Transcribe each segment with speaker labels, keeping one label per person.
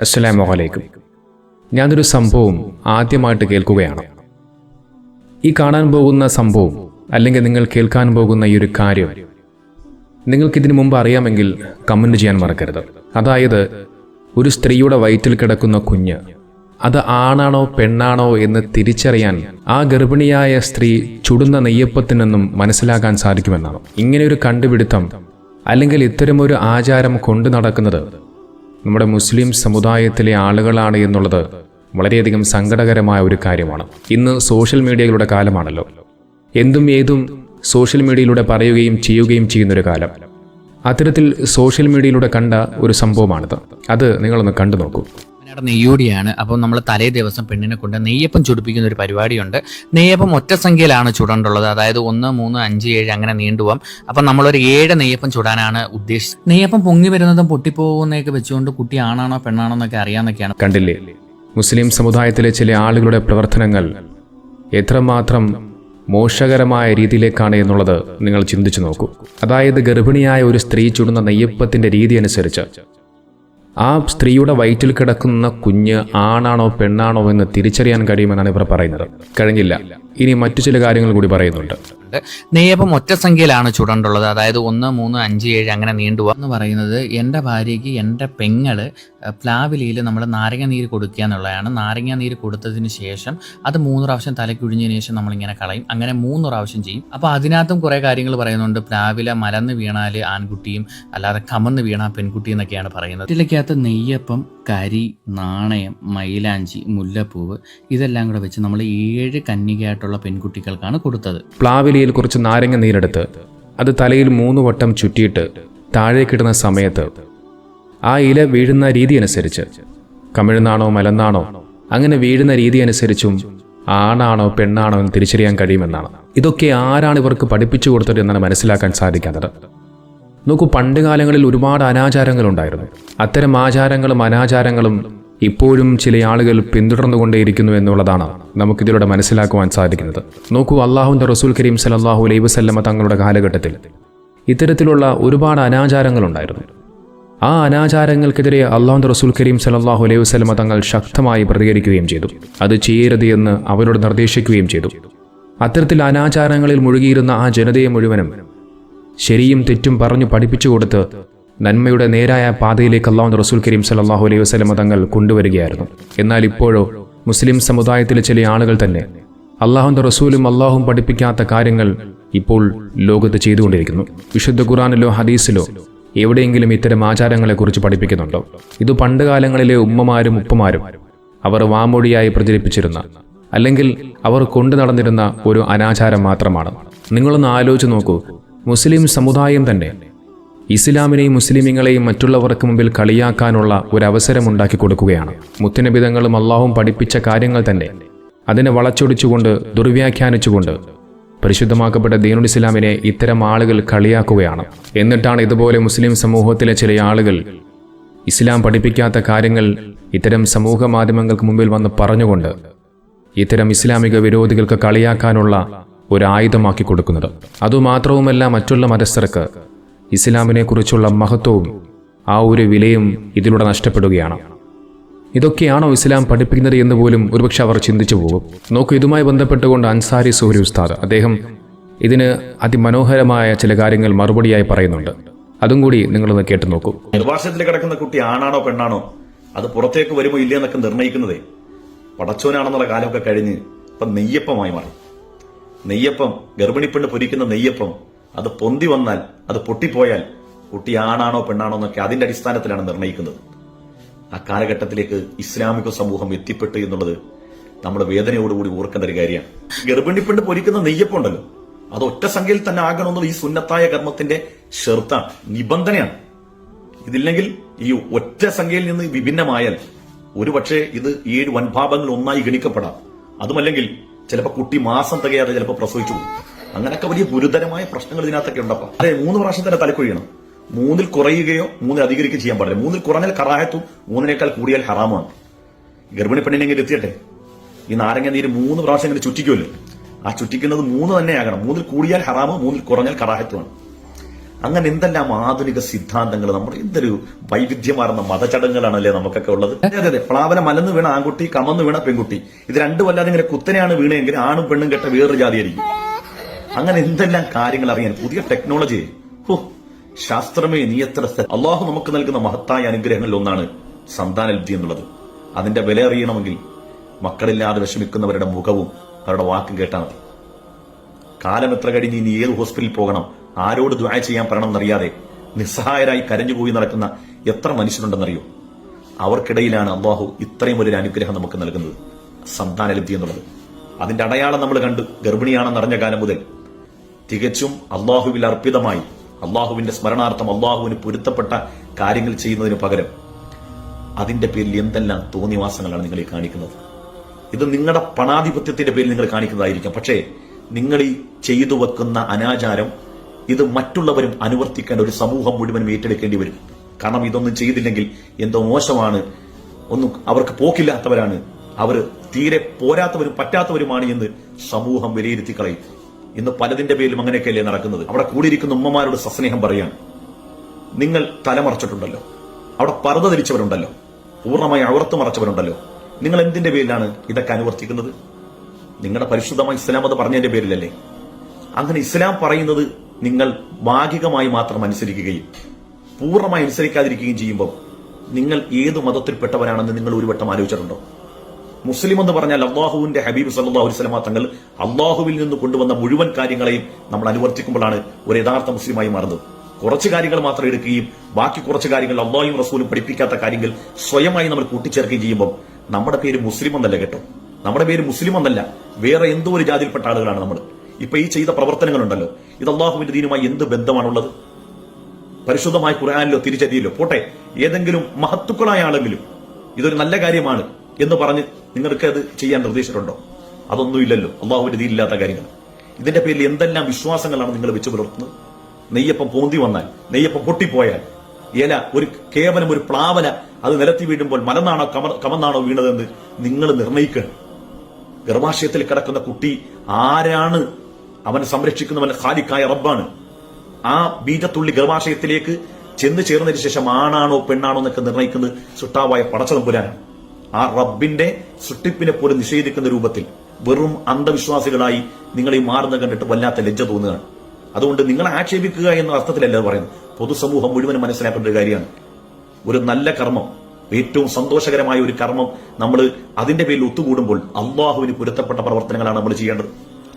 Speaker 1: അസ്സലാമു അലൈക്കും. ഞാനൊരു സംഭവം ആദ്യമായിട്ട് കേൾക്കുകയാണ്. ഈ കാണാൻ പോകുന്ന സംഭവം അല്ലെങ്കിൽ നിങ്ങൾ കേൾക്കാൻ പോകുന്ന ഈ ഒരു കാര്യം നിങ്ങൾക്കിതിനു മുമ്പ് അറിയാമെങ്കിൽ കമന്റ് ചെയ്യാൻ മറക്കരുത്. അതായത് ഒരു സ്ത്രീയുടെ വയറ്റിൽ കിടക്കുന്ന കുഞ്ഞ് അത് ആണാണോ പെണ്ണാണോ എന്ന് തിരിച്ചറിയാൻ ആ ഗർഭിണിയായ സ്ത്രീ ചുടുന്ന നെയ്യപ്പത്തിൽ നിന്നും മനസ്സിലാക്കാൻ സാധിക്കുമെന്നാണ്. ഇങ്ങനെയൊരു കണ്ടുപിടുത്തം അല്ലെങ്കിൽ ഇത്തരമൊരു ആചാരം കൊണ്ടു നടക്കുന്നത് നമ്മുടെ മുസ്ലിം സമുദായത്തിലെ ആളുകളാണ് എന്നുള്ളത് വളരെയധികം സങ്കടകരമായ ഒരു കാര്യമാണ്. ഇന്ന് സോഷ്യൽ മീഡിയകളുടെ കാലമാണല്ലോ. എന്തും ഏതും സോഷ്യൽ മീഡിയയിലൂടെ പറയുകയും ചെയ്യുകയും ചെയ്യുന്നൊരു കാലം. അത്തരത്തിൽ സോഷ്യൽ മീഡിയയിലൂടെ കണ്ട ഒരു സംഭവമാണിത്. അത് നിങ്ങളൊന്ന് കണ്ടു നോക്കൂ
Speaker 2: വയനാട് നെയ്യോടിയാണ് അപ്പം നമ്മൾ തലേ ദിവസം പെണ്ണിനെ കൊണ്ട് നെയ്യപ്പം ചുടിപ്പിക്കുന്ന ഒരു പരിപാടിയുണ്ട്. നെയ്യപ്പം ഒറ്റ സംഖ്യയിലാണ് ചുടേണ്ടുള്ളത്. അതായത് ഒന്ന് മൂന്ന് അഞ്ച് ഏഴ് അങ്ങനെ നീണ്ടുപോകാം. അപ്പം നമ്മളൊരു ഏഴ് നെയ്യപ്പം ചുടാനാണ് ഉദ്ദേശിച്ചത് നെയ്യപ്പം പൊങ്ങി വരുന്നതും പൊട്ടിപ്പോകുന്നതൊക്കെ വെച്ചുകൊണ്ട് കുട്ടി ആണാണോ പെണ്ണാണോ എന്നൊക്കെ അറിയാമെന്നൊക്കെയാണ്.
Speaker 1: കണ്ടില്ലേ? മുസ്ലിം സമുദായത്തിലെ ചില ആളുകളുടെ പ്രവർത്തനങ്ങൾ എത്രമാത്രം മോശകരമായ രീതിയിലേക്കാണ് എന്നുള്ളത് നിങ്ങൾ ചിന്തിച്ചു നോക്കൂ. അതായത് ഗർഭിണിയായ ഒരു സ്ത്രീ ചുടുന്ന നെയ്യപ്പത്തിന്റെ രീതി അനുസരിച്ച് ആ സ്ത്രീയുടെ വയറ്റിൽ കിടക്കുന്ന കുഞ്ഞ് ആണാണോ പെണ്ണാണോ എന്ന് തിരിച്ചറിയാൻ കഴിയുമെന്നാണ് ഇവർ പറയുന്നത്. കഴിഞ്ഞില്ല. ഇനി മറ്റു ചില കാര്യങ്ങൾ കൂടി പറയുന്നുണ്ട്.
Speaker 2: ഉണ്ട് നെയ്യപ്പം ഒറ്റ സംഖ്യയിലാണ് ചുടേണ്ടുള്ളത്. അതായത് ഒന്ന് മൂന്ന് അഞ്ച് ഏഴ് അങ്ങനെ നീണ്ടുപോകാം എന്ന് പറയുന്നത് എന്റെ ഭാര്യയ്ക്ക് എന്റെ പെങ്ങൾ പ്ലാവിലിയിൽ നമ്മൾ നാരങ്ങ നീര് കൊടുക്കുക എന്നുള്ളതാണ്. നാരങ്ങ നീര് കൊടുത്തതിന് ശേഷം അത് മൂന്ന് പ്രാവശ്യം തലക്കുഴിഞ്ഞതിന് ശേഷം നമ്മളിങ്ങനെ കളയും. അങ്ങനെ മൂന്ന് പ്രാവശ്യം ചെയ്യും. അപ്പോൾ അതിനകത്തും കുറേ കാര്യങ്ങൾ പറയുന്നുണ്ട്. പ്ലാവില മലന്ന് വീണാൽ ആൺകുട്ടിയും അല്ലാതെ കമന്ന് വീണാൽ പെൺകുട്ടി എന്നൊക്കെയാണ് പറയുന്നത്. ഇതിലേക്കകത്ത് നെയ്യപ്പം കരി നാണയം മൈലാഞ്ചി മുല്ലപ്പൂവ് ഇതെല്ലാം കൂടെ വെച്ച് നമ്മൾ ഏഴ് കന്യകയായിട്ടുള്ള പെൺകുട്ടികൾക്കാണ് കൊടുത്തത്.
Speaker 1: പ്ലാവിലയിൽ കുറച്ച് നാരങ്ങ നീരെടുത്ത് അത് തലയിൽ മൂന്ന് വട്ടം ചുറ്റിയിട്ട് താഴേക്കിടുന്ന സമയത്ത് ആ ഇല വീഴുന്ന രീതി അനുസരിച്ച് കമിഴ്ന്നാണോ മലന്നാണോ അങ്ങനെ വീഴുന്ന രീതി അനുസരിച്ചും ആണാണോ പെണ്ണാണോ എന്ന് തിരിച്ചറിയാൻ കഴിയുമെന്നാണ്. ഇതൊക്കെ ആരാണ് ഇവർക്ക് പഠിപ്പിച്ചു കൊടുത്തത് എന്നാണ് മനസ്സിലാക്കാൻ സാധിക്കാത്തത്. നോക്കൂ പണ്ട് കാലങ്ങളിൽ ഒരുപാട് അനാചാരങ്ങളുണ്ടായിരുന്നു. അത്തരം ആചാരങ്ങളും അനാചാരങ്ങളും ഇപ്പോഴും ചില ആളുകൾ പിന്തുടർന്നുകൊണ്ടേയിരിക്കുന്നു എന്നുള്ളതാണ് നമുക്കിതിലൂടെ മനസ്സിലാക്കുവാൻ സാധിക്കുന്നത്. നോക്കൂ അള്ളാഹുന്റെ റസൂൽ കരീം സലല്ലാഹു അലൈ വസല്ലമ തങ്ങളുടെ കാലഘട്ടത്തിൽ ഇത്തരത്തിലുള്ള ഒരുപാട് അനാചാരങ്ങളുണ്ടായിരുന്നു. ആ അനാചാരങ്ങൾക്കെതിരെ അള്ളാഹുന്റെ റസൂൽ കരീം സലല്ലാഹു അലൈഹി വസ്ലമ തങ്ങൾ ശക്തമായി പ്രതികരിക്കുകയും ചെയ്തു. അത് ചെയ്യരുത് എന്ന് അവരോട് നിർദ്ദേശിക്കുകയും ചെയ്തു. അത്തരത്തിൽ അനാചാരങ്ങളിൽ മുഴുകിയിരുന്ന ആ ജനതയെ മുഴുവനും ശരിയും തെറ്റും പറഞ്ഞു പഠിപ്പിച്ചു കൊടുത്ത് നന്മയുടെ നേരായ പാതയിലേക്ക് അള്ളാഹു റസൂൽ കരീം സല്ലാഹു അലൈഹി വസ്ലമ തങ്ങൾ കൊണ്ടുവരികയായിരുന്നു. എന്നാൽ ഇപ്പോഴോ മുസ്ലിം സമുദായത്തിലെ ചില ആളുകൾ തന്നെ അള്ളാഹുന്റെ റസൂലും അള്ളാഹും പഠിപ്പിക്കാത്ത കാര്യങ്ങൾ ഇപ്പോൾ ലോകത്ത് ചെയ്തുകൊണ്ടിരിക്കുന്നു. വിശുദ്ധ ഖുറാനിലോ ഹദീസിലോ എവിടെയെങ്കിലും ഇത്തരം ആചാരങ്ങളെക്കുറിച്ച് പഠിപ്പിക്കുന്നുണ്ടോ? ഇത് പണ്ടുകാലങ്ങളിലെ ഉമ്മമാരും ഉപ്പമാരും അവർ വാമൊഴിയായി പ്രചരിപ്പിച്ചിരുന്ന അല്ലെങ്കിൽ അവർ കൊണ്ടു നടന്നിരുന്ന ഒരു അനാചാരം മാത്രമാണ്. നിങ്ങളൊന്ന് ആലോചിച്ച് നോക്കൂ. മുസ്ലിം സമുദായം തന്നെ ഇസ്ലാമിനെയും മുസ്ലിമീങ്ങളെയും മറ്റുള്ളവർക്ക് മുമ്പിൽ കളിയാക്കാനുള്ള ഒരു അവസരമുണ്ടാക്കി കൊടുക്കുകയാണ്. മുത്തനബിതങ്ങളും അള്ളാഹും പഠിപ്പിച്ച കാര്യങ്ങൾ തന്നെ അതിനെ വളച്ചൊടിച്ചുകൊണ്ട് ദുർവ്യാഖ്യാനിച്ചുകൊണ്ട് പരിശുദ്ധമാക്കപ്പെട്ട ദീനുൽ ഇസ്ലാമിനെ ഇത്തരം ആളുകൾ കളിയാക്കുകയാണ്. എന്നിട്ടാണ് ഇതുപോലെ മുസ്ലിം സമൂഹത്തിലെ ചില ആളുകൾ ഇസ്ലാം പഠിപ്പിക്കാത്ത കാര്യങ്ങൾ ഇത്തരം സമൂഹ മാധ്യമങ്ങൾക്ക് മുമ്പിൽ വന്ന് പറഞ്ഞുകൊണ്ട് ഇത്തരം ഇസ്ലാമിക വിരോധികൾക്ക് കളിയാക്കാനുള്ള ഒരു ആയുധമാക്കി കൊടുക്കുന്നത്. അതുമാത്രവുമല്ല മറ്റുള്ള മതസ്ഥർക്ക് ഇസ്ലാമിനെക്കുറിച്ചുള്ള മഹത്വവും ആ ഒരു വിലയും ഇതിലൂടെ നഷ്ടപ്പെടുകയാണ്. ഇതൊക്കെയാണോ ഇസ്ലാം പഠിപ്പിക്കുന്നത് എന്ന് പോലും ഒരുപക്ഷെ അവർ ചിന്തിച്ചു പോകും. നോക്കൂ ഇതുമായി ബന്ധപ്പെട്ടുകൊണ്ട് അൻസാരി സുഹരി ഉസ്താദ് അദ്ദേഹം ഇതിന് അതിമനോഹരമായ ചില കാര്യങ്ങൾ മറുപടിയായി പറയുന്നുണ്ട്. അതും കൂടി നിങ്ങളൊന്ന് കേട്ടു നോക്കൂ.
Speaker 3: ഗർഭാശയത്തിൽ കിടക്കുന്ന കുട്ടി ആണാണോ പെണ്ണാണോ? അത് പുറത്തേക്ക് വരുമോ ഇല്ല എന്നൊക്കെ നിർണയിക്കുന്നതേ. പടച്ചോനാണെന്നുള്ള കാലമൊക്കെ കഴിഞ്ഞ് ഇപ്പം നെയ്യപ്പമായി മാറി. നെയ്യപ്പം ഗർഭിണിപ്പെണ്ണ് പൊരിക്കുന്ന നെയ്യപ്പം അത് പൊന്തി വന്നാൽ അത് പൊട്ടിപ്പോയാൽ കുട്ടി ആണാണോ പെണ്ണാണോ എന്നൊക്കെ അതിന്റെ അടിസ്ഥാനത്തിലാണ് നിർണയിക്കുന്നത് ആ കാലഘട്ടത്തിലേക്ക് ഇസ്ലാമിക സമൂഹം എത്തിപ്പെട്ടു എന്നുള്ളത് നമ്മൾ വേദനയോടുകൂടി ഓർക്കേണ്ട ഒരു കാര്യമാണ്. ഗർഭിണി പൊരിക്കുന്ന നെയ്യപ്പുണ്ടല്ലോ. അത് ഒറ്റ സംഖ്യയിൽ തന്നെ ആകണമെന്നത് ഈ സുന്നത്തായ കർമ്മത്തിന്റെ ഷെർത്താണ് നിബന്ധനയാണ്. ഇതില്ലെങ്കിൽ ഈ ഒറ്റ സംഖ്യയിൽ നിന്ന് വിഭിന്നമായാൽ ഒരുപക്ഷെ ഇത് ഏഴ് വൻഭാവങ്ങൾ ഒന്നായി ഗണിക്കപ്പെടാം. അതുമല്ലെങ്കിൽ ചിലപ്പോൾ കുട്ടി മാസം തികയാതെ ചിലപ്പോൾ പ്രസവിച്ചു പോകും. അങ്ങനെയൊക്കെ വലിയ ഗുരുതരമായ പ്രശ്നങ്ങൾ ഇതിനകത്തൊക്കെ ഉണ്ടപ്പോ. അതെ മൂന്ന് പ്രാവശ്യം തന്നെ തലക്കൊഴിയണം മൂന്നിൽ കുറയുകയോ മൂന്നിൽ അധികരിക്കുകയോ ചെയ്യാൻ പാടില്ല. മൂന്നിൽ കുറഞ്ഞാൽ കറാഹത്തും മൂന്നിനേക്കാൾ കൂടിയാൽ ഹറാമാണ് ഗർഭിണി പെണ്ണിനെങ്കിൽ എത്തിയട്ടെ ഈ നാരങ്ങ നീര് മൂന്ന് പ്രാവശ്യം ഇങ്ങനെ ചുറ്റിക്കുമല്ലോ. ആ ചുറ്റിക്കുന്നത് മൂന്ന് തന്നെയാകണം. മൂന്നിൽ കൂടിയാൽ ഹറാമ് മൂന്നിൽ കുറഞ്ഞാൽ കറാഹത്വമാണ് അങ്ങനെ എന്തെല്ലാം ആധുനിക സിദ്ധാന്തങ്ങൾ നമ്മുടെ എന്തൊരു വൈവിധ്യമാർന്ന മതചടങ്ങുകളാണല്ലേ നമുക്കൊക്കെ ഉള്ളത്? അതെ അതെ അതെ. പ്ലാവന മലന്ന് വീണ ആൺകുട്ടി കമന്ന് വീണ പെൺകുട്ടി. ഇത് രണ്ടുമല്ലാതെ ഇങ്ങനെ കുത്തനെയാണ് വീണെങ്കിൽ ആണും പെണ്ണും കെട്ട വേറൊരു ജാതിയായിരിക്കും. അങ്ങനെ എന്തെല്ലാം കാര്യങ്ങൾ അറിയാൻ? പുതിയ ടെക്നോളജി ഹോ ശാസ്ത്രമേ നീ എത്ര അള്ളാഹു നമുക്ക് നൽകുന്ന മഹത്തായ അനുഗ്രഹങ്ങളിൽ ഒന്നാണ് സന്താനലബ്ധി എന്നുള്ളത്. അതിന്റെ വില അറിയണമെങ്കിൽ മക്കളില്ലാതെ വിഷമിക്കുന്നവരുടെ മുഖവും അവരുടെ വാക്കും കേട്ടാൽ മതി. കാലം എത്ര കഴിഞ്ഞ് ഇനി ഏത് ഹോസ്പിറ്റലിൽ പോകണം? ആരോട് ദ്വായ ചെയ്യാൻ പറയണമെന്നറിയാതെ നിസ്സഹായരായി കരഞ്ഞുപോയി നടക്കുന്ന എത്ര മനുഷ്യരുണ്ടെന്നറിയോ? അവർക്കിടയിലാണ് അള്ളാഹു ഇത്രയും ഒരു അനുഗ്രഹം നമുക്ക് നൽകുന്നത്. സന്താനലബ്ധി എന്നുള്ളത്. അതിന്റെ അടയാളം നമ്മൾ കണ്ട്. ഗർഭിണിയാണെന്ന് അറിഞ്ഞ കാലം മുതൽ തികച്ചും അള്ളാഹുവിൽ അർപ്പിതമായി അള്ളാഹുവിന്റെ സ്മരണാർത്ഥം അള്ളാഹുവിന് പൊരുത്തപ്പെട്ട കാര്യങ്ങൾ ചെയ്യുന്നതിന് പകരം അതിന്റെ പേരിൽ എന്തെല്ലാം തോന്നിവാസങ്ങളാണ് നിങ്ങൾ ഈ കാണിക്കുന്നത്? ഇത് നിങ്ങളുടെ പണാധിപത്യത്തിന്റെ പേരിൽ നിങ്ങൾ കാണിക്കുന്നതായിരിക്കാം. പക്ഷേ നിങ്ങൾ ഈ ചെയ്തു വെക്കുന്ന അനാചാരം ഇത് മറ്റുള്ളവരും അനുവർത്തിക്കേണ്ട ഒരു സമൂഹം മുഴുവനും ഏറ്റെടുക്കേണ്ടി വരും. കാരണം ഇതൊന്നും ചെയ്തില്ലെങ്കിൽ എന്തോ മോശമാണ്. ഒന്നും അവർക്ക് പോക്കില്ലാത്തവരാണ്. അവർ തീരെ പോരാത്തവരും പറ്റാത്തവരുമാണ് എന്ന് സമൂഹം വിലയിരുത്തി കളയും ഇന്ന് പലതിന്റെ പേരിലും അങ്ങനെയൊക്കെയല്ലേ നടക്കുന്നത്. അവിടെ കൂടിയിരിക്കുന്ന ഉമ്മമാരോട് സസ്നേഹം പറയാൻ. നിങ്ങൾ തലമറച്ചിട്ടുണ്ടല്ലോ. അവിടെ പർദ്ദ ധരിച്ചവരുണ്ടല്ലോ. പൂർണമായി അവർത്ത് മറച്ചവരുണ്ടല്ലോ. നിങ്ങൾ എന്തിന്റെ പേരിലാണ് ഇതൊക്കെ അനുവർത്തിക്കുന്നത്? നിങ്ങളുടെ പരിശുദ്ധമായ ഇസ്ലാം അത് പറഞ്ഞതിന്റെ പേരിലല്ലേ? അങ്ങനെ ഇസ്ലാം പറയുന്നത് നിങ്ങൾ ഭാഗികമായി മാത്രം അനുസരിക്കുകയും പൂർണമായി അനുസരിക്കാതിരിക്കുകയും ചെയ്യുമ്പോൾ നിങ്ങൾ ഏത് മതത്തിൽപ്പെട്ടവരാണെന്ന് നിങ്ങൾ ഒരു വട്ടം ആലോചിച്ചിട്ടുണ്ടോ? മുസ്ലിം എന്ന് പറഞ്ഞാൽ അള്ളാഹുവിന്റെ ഹബീബ് സല്ലാഹു വസ്ലമ തങ്ങൾ അള്ളാഹുവിൽ നിന്ന് കൊണ്ടുവന്ന മുഴുവൻ കാര്യങ്ങളെയും നമ്മൾ അനുവർത്തിക്കുമ്പോഴാണ് ഒരു യഥാർത്ഥ മുസ്ലിമായി മാറുന്നത്. കുറച്ച് കാര്യങ്ങൾ മാത്രം എടുക്കുകയും ബാക്കി കുറച്ച് കാര്യങ്ങൾ അള്ളാഹും റസൂലും പഠിപ്പിക്കാത്ത കാര്യങ്ങൾ സ്വയമായി നമ്മൾ കൂട്ടിച്ചേർക്കുകയും ചെയ്യുമ്പോൾ നമ്മുടെ പേര് മുസ്ലിം എന്നല്ല കേട്ടോ. നമ്മുടെ പേര് മുസ്ലിം എന്നല്ല. വേറെ എന്തോ ഒരു ജാതിയിൽപ്പെട്ട ആളുകളാണ് നമ്മൾ. ഇപ്പൊ ഈ ചെയ്ത പ്രവർത്തനങ്ങളുണ്ടല്ലോ. ഇത് അള്ളാഹുവിന്റെ ദീനുമായി എന്ത് ബന്ധമാണുള്ളത്? പരിശുദ്ധമായ ഖുർആാനിലോ തിരിച്ചറിയില്ലോ പോട്ടെ. ഏതെങ്കിലും മഹത്തുക്കളായ ആളെങ്കിലും ഇതൊരു നല്ല കാര്യമാണ്. എന്ന് പറഞ്ഞ് നിങ്ങൾക്ക് അത് ചെയ്യാൻ നിർദ്ദേശിച്ചിട്ടുണ്ടോ? അതൊന്നുമില്ലല്ലോ അള്ളാഹുവിന്റെ ദീനില്ലാത്ത കാര്യങ്ങൾ. ഇതിന്റെ പേരിൽ എന്തെല്ലാം വിശ്വാസങ്ങളാണ് നിങ്ങൾ വെച്ച് പുലർത്തുന്നത്? നെയ്യപ്പം പോന്തി വന്നാൽ നെയ്യപ്പം പൊട്ടിപ്പോയാൽ ഇല ഒരു കേവലം ഒരു പ്ലാവന അത് നിലത്തി വീഴുമ്പോൾ മലന്നാണോ കമ കമന്നാണോ വീണതെന്ന് നിങ്ങൾ നിർണയിക്കണം. ഗർഭാശയത്തിൽ കിടക്കുന്ന കുട്ടി ആരാണ്? അവനെ സംരക്ഷിക്കുന്നവൻ ഖാലിക്കായ റബ്ബാണ്. ആ ബീജത്തുള്ളി ഗർഭാശയത്തിലേക്ക് ചെന്ന് ചേർന്നതിന് ശേഷം ആണാണോ പെണ്ണാണോ എന്നൊക്കെ നിർണയിക്കുന്നത് സുട്ടാവായ പടച്ചതമ്പുരാനാണ്. ആ റബ്ബിന്റെ സൃഷ്ടിപ്പിനെ പോലും നിഷേധിക്കുന്ന രൂപത്തിൽ വെറും അന്ധവിശ്വാസികളായി നിങ്ങൾ ഈ മാറുന്ന കണ്ടിട്ട് വല്ലാത്ത ലജ്ജ തോന്നുകയാണ്. അതുകൊണ്ട് നിങ്ങളെ ആക്ഷേപിക്കുക എന്ന അർത്ഥത്തിലല്ല പറയുന്നത്. പൊതുസമൂഹം മുഴുവൻ മനസ്സിലാക്കേണ്ട ഒരു കാര്യമാണ്. ഒരു നല്ല കർമ്മം ഏറ്റവും സന്തോഷകരമായ ഒരു കർമ്മം നമ്മൾ അതിന്റെ പേരിൽ ഒത്തുകൂടുമ്പോൾ അള്ളാഹുവിന് പൊരുത്തപ്പെട്ട പ്രവർത്തനങ്ങളാണ് നമ്മൾ ചെയ്യേണ്ടത്.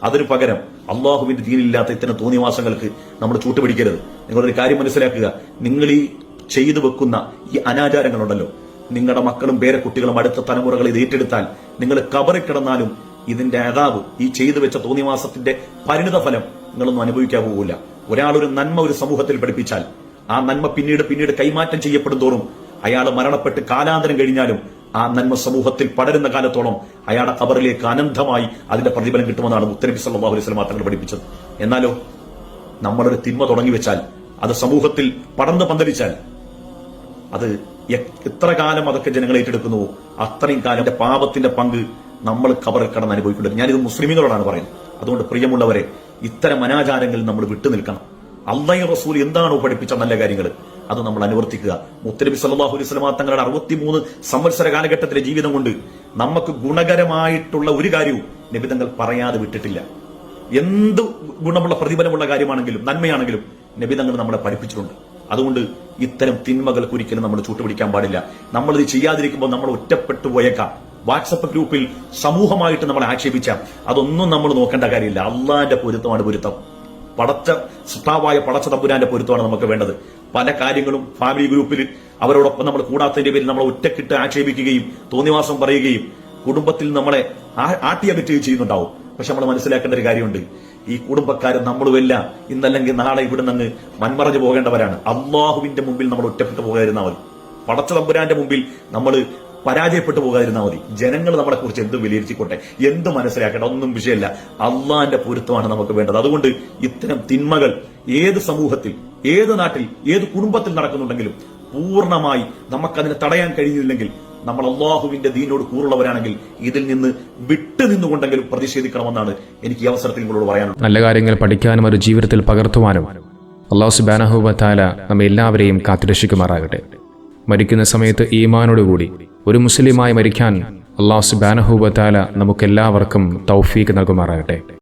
Speaker 3: അതിനു പകരം അള്ളാഹുവിന്റെ തീരില്ലാത്ത ഇത്തരം തോന്നിവാസങ്ങൾക്ക് നമ്മൾ ചൂട്ടുപിടിക്കരുത്. നിങ്ങളൊരു കാര്യം മനസ്സിലാക്കുക. നിങ്ങൾ ഈ ചെയ്തു വെക്കുന്ന ഈ അനാചാരങ്ങളുണ്ടല്ലോ നിങ്ങളുടെ മക്കളും പേരക്കുട്ടികളും അടുത്ത തലമുറകൾ ഇത് ഏറ്റെടുത്താൽ നിങ്ങൾ കബറി കിടന്നാലും ഇതിന്റെ അതാവ് ഈ ചെയ്തു വെച്ച തോന്നിവാസത്തിന്റെ പരിണിത ഫലം നിങ്ങളൊന്നും അനുഭവിക്കാൻ പോകില്ല ഒരു നന്മ ഒരു സമൂഹത്തിൽ പഠിപ്പിച്ചാൽ ആ നന്മ പിന്നീട് പിന്നീട് കൈമാറ്റം ചെയ്യപ്പെടും തോറും അയാൾ മരണപ്പെട്ട് കാലാന്തരം കഴിഞ്ഞാലും ആ നന്മ സമൂഹത്തിൽ പടരുന്ന കാലത്തോളം അയാളുടെ കബറിലേക്ക് അനന്തമായി അതിന്റെ പ്രതിഫലം കിട്ടുമെന്നാണ് മുത്തനബി സല്ലല്ലാഹു അലൈഹി തങ്ങൾ പഠിപ്പിച്ചത്. എന്നാലോ നമ്മളൊരു തിന്മ തുടങ്ങി വെച്ചാൽ അത് സമൂഹത്തിൽ പടർന്നു പന്തലിച്ചാൽ അത് എത്ര കാലം അതൊക്കെ ജനങ്ങൾ ഏറ്റെടുക്കുന്നുവോ അത്രയും കാലം പാപത്തിന്റെ പങ്ക് നമ്മൾ കബറിൽ കടന്ന് അനുഭവിക്കേണ്ടത്. ഞാനിത് മുസ്ലിമുകളോടാണ് പറയുന്നത്. അതുകൊണ്ട് പ്രിയമുള്ളവരെ ഇത്തരം അനാചാരങ്ങളിൽ നമ്മൾ വിട്ടുനിൽക്കണം അള്ളയ റസൂൽ എന്താണോ പഠിപ്പിച്ച നല്ല കാര്യങ്ങൾ? അത് നമ്മൾ അനുവർത്തിക്കുക. മുത്തനബി സല്ലല്ലാഹു അലൈഹി വസല്ലമ തങ്ങളുടെ അറുപത്തിമൂന്ന് സംവത്സര കാലഘട്ടത്തിലെ ജീവിതം കൊണ്ട് നമുക്ക് ഗുണകരമായിട്ടുള്ള ഒരു കാര്യവും നിബിതങ്ങൾ പറയാതെ വിട്ടിട്ടില്ല. എന്ത് ഗുണമുള്ള പ്രതിഫലമുള്ള കാര്യമാണെങ്കിലും നന്മയാണെങ്കിലും നബിതങ്ങൾ നമ്മളെ പഠിപ്പിച്ചിട്ടുണ്ട്. അതുകൊണ്ട് ഇത്തരം തിന്മകൾക്ക് ഒരിക്കലും നമ്മൾ ചൂട്ടുപിടിക്കാൻ പാടില്ല. നമ്മൾ ഇത് ചെയ്യാതിരിക്കുമ്പോൾ നമ്മൾ ഒറ്റപ്പെട്ടു പോയേക്കാം. വാട്സപ്പ് ഗ്രൂപ്പിൽ സമൂഹമായിട്ട് നമ്മൾ ആക്ഷേപിച്ചാൽ അതൊന്നും നമ്മൾ നോക്കേണ്ട കാര്യമില്ല. അള്ളാന്റെ പൊരുത്തമാണ് പൊരുത്തം. പടച്ച സൃഷ്ടാവായ പടച്ച തമ്പുരാന്റെ പൊരുത്തമാണ് നമുക്ക് വേണ്ടത്. പല കാര്യങ്ങളും ഫാമിലി ഗ്രൂപ്പിൽ അവരോടൊപ്പം നമ്മൾ കൂടാത്തതിന്റെ പേരിൽ നമ്മൾ ഒറ്റക്കിട്ട് ആക്ഷേപിക്കുകയും തോന്നിവാസം പറയുകയും കുടുംബത്തിൽ നമ്മളെ ആട്ടിയകറ്റുകയും ചെയ്യുന്നുണ്ടാവും. പക്ഷെ നമ്മൾ മനസ്സിലാക്കേണ്ട ഒരു കാര്യമുണ്ട്. ഈ കുടുംബക്കാരും നമ്മളുമെല്ലാം ഇന്നല്ലെങ്കിൽ നാളെ ഇവിടെ നിന്ന് മൺമറഞ്ഞു പോകേണ്ടവരാണ്. അള്ളാഹുവിന്റെ മുമ്പിൽ നമ്മൾ ഒറ്റപ്പെട്ടു പോകാതിരുന്നാൽ മതി. പടച്ച തമ്പുരാന്റെ മുമ്പിൽ നമ്മൾ പരാജയപ്പെട്ടു പോകാതിരുന്നാൽ മതി. ജനങ്ങൾ നമ്മളെ കുറിച്ച് എന്ത് വിലയിരുത്തിക്കോട്ടെ. എന്ത് മനസ്സിലാക്കട്ടെ? ഒന്നും വിഷയമല്ല. അള്ളാന്റെ പൊരുത്തമാണ് നമുക്ക് വേണ്ടത്. അതുകൊണ്ട് ഇത്തരം തിന്മകൾ ഏത് സമൂഹത്തിൽ ഏത് നാട്ടിൽ ഏത് കുടുംബത്തിൽ നടക്കുന്നുണ്ടെങ്കിലും പൂർണമായി നമുക്കതിനെ തടയാൻ കഴിയുന്നില്ലെങ്കിൽ നമ്മൾ അള്ളാഹുവിന്റെ ദീനോട് കൂറുള്ളവരാണെങ്കിൽ ഇതിൽ നിന്ന് വിട്ടു നിന്നുകൊണ്ടെങ്കിലും പ്രതിഷേധിക്കണമെന്നാണ് എനിക്ക് ഈ അവസരത്തിൽ നിങ്ങളോട് പറയാനുള്ളത്.
Speaker 1: നല്ല കാര്യങ്ങൾ പഠിക്കാനും ഒരു ജീവിതത്തിൽ പകർത്തുവാനും അള്ളാഹു സുബാനഹുബത്താല നമ്മെ എല്ലാവരെയും കാത്തുരക്ഷിക്കുമാറാകട്ടെ. മരിക്കുന്ന സമയത്ത് ഈമാനോടുകൂടി ഒരു മുസ്ലിമായി മരിക്കാൻ അള്ളാഹു സുബാനഹുബത്താല നമുക്കെല്ലാവർക്കും തൗഫീക്ക് നൽകുമാറാകട്ടെ.